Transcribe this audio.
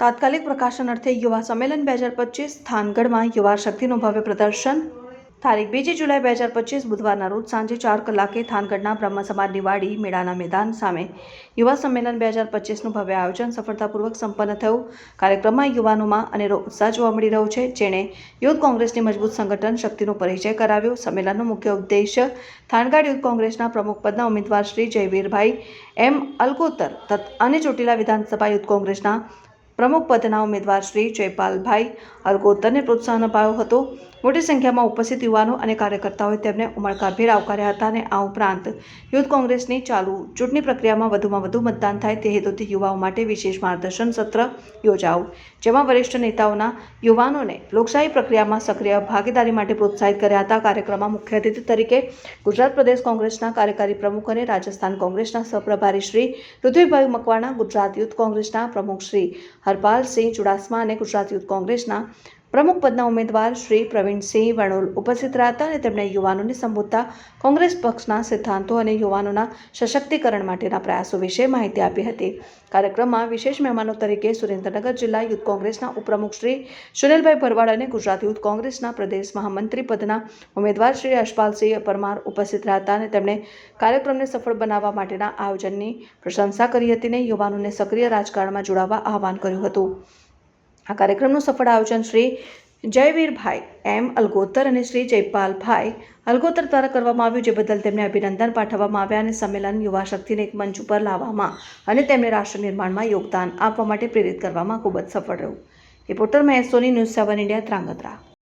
તાત્કાલિક પ્રકાશન અર્થે યુવા સંમેલન બે હજાર પચીસ થાનગઢમાં યુવા શક્તિનું ભવ્ય પ્રદર્શન. તારીખ બીજી જુલાઈ બે હજાર પચીસ બુધવારના રોજ સાંજે ચાર કલાકે થાનગઢના બ્રહ્મ સમાજની વાડી મેળાના મેદાન સામે યુવા સંમેલન બે હજાર પચીસનું ભવ્ય આયોજન સફળતાપૂર્વક સંપન્ન થયું. કાર્યક્રમમાં યુવાનોમાં અનેરો ઉત્સાહ જોવા મળી રહ્યો છે. જેણે યુથ કોંગ્રેસની મજબૂત સંગઠન શક્તિનો પરિચય કરાવ્યો. સંમેલનનો મુખ્ય ઉદ્દેશ્ય થાનગઢ યુથ કોંગ્રેસના પ્રમુખ પદના ઉમેદવાર શ્રી જયવીરભાઈ એમ અલકોતર અને ચોટીલા વિધાનસભા યુથ કોંગ્રેસના પ્રમુખ પદના ઉમેદવાર શ્રી જયપાલભાઈ અલગોતરને પ્રોત્સાહન અપાયો હતો. મોટી સંખ્યામાં ઉપસ્થિત યુવાનો અને કાર્યકર્તાઓએ તેમને ઉમળકાભેર આવકાર્યા હતા અને આ ઉપરાંત યુથ કોંગ્રેસની ચાલુ ચૂંટણી પ્રક્રિયામાં વધુમાં વધુ મતદાન થાય તે હેતુથી યુવાઓ માટે વિશેષ માર્ગદર્શન સત્ર યોજાવું. જેમાં વરિષ્ઠ નેતાઓના યુવાનોને લોકશાહી પ્રક્રિયામાં સક્રિય ભાગીદારી માટે પ્રોત્સાહિત કર્યા હતા. કાર્યક્રમમાં મુખ્ય અતિથિ તરીકે ગુજરાત પ્રદેશ કોંગ્રેસના કાર્યકારી પ્રમુખ અને રાજસ્થાન કોંગ્રેસના સહપ્રભારી શ્રી પૃથ્વીભાઈ મકવાણા, ગુજરાત યુથ કોંગ્રેસના પ્રમુખ શ્રી હરપાલસિંહ ચુડાસમા અને ગુજરાત યુથ કોંગ્રેસના પ્રમુખ પદના ઉમેદવાર શ્રી પ્રવીણસિંહ વણોલ ઉપસ્થિત રહ્યા હતા અને તેમણે યુવાનોને સંબોધતા કોંગ્રેસ પક્ષના સિદ્ધાંતો અને યુવાનોના સશક્તિકરણ માટેના પ્રયાસો વિશે માહિતી આપી હતી. કાર્યક્રમમાં વિશેષ મહેમાનો તરીકે સુરેન્દ્રનગર જિલ્લા યુથ કોંગ્રેસના ઉપપ્રમુખ શ્રી સુનિલભાઈ ભરવાડ અને ગુજરાત યુથ કોંગ્રેસના પ્રદેશ મહામંત્રી પદના ઉમેદવાર શ્રી યશપાલસિંહ પરમાર ઉપસ્થિત રહ્યા હતા અને તેમણે કાર્યક્રમને સફળ બનાવવા માટેના આયોજનની પ્રશંસા કરી હતી અને યુવાનોને સક્રિય રાજકારણમાં જોડાવા આહવાન કર્યું હતું. આ કાર્યક્રમનું સફળ આયોજન શ્રી જયવીરભાઈ એમ અલગોતર અને શ્રી જયપાલભાઈ અલગોતર દ્વારા કરવામાં આવ્યું, જે બદલ તેમને અભિનંદન પાઠવવામાં આવ્યા અને સંમેલન યુવા શક્તિને એક મંચ ઉપર લાવવામાં અને તેમને રાષ્ટ્ર નિર્માણમાં યોગદાન આપવા માટે પ્રેરિત કરવામાં ખૂબ જ સફળ રહ્યું. રિપોર્ટર મહેસોની ન્યૂઝ સેવન ઇન્ડિયા ત્રાંગધ્રા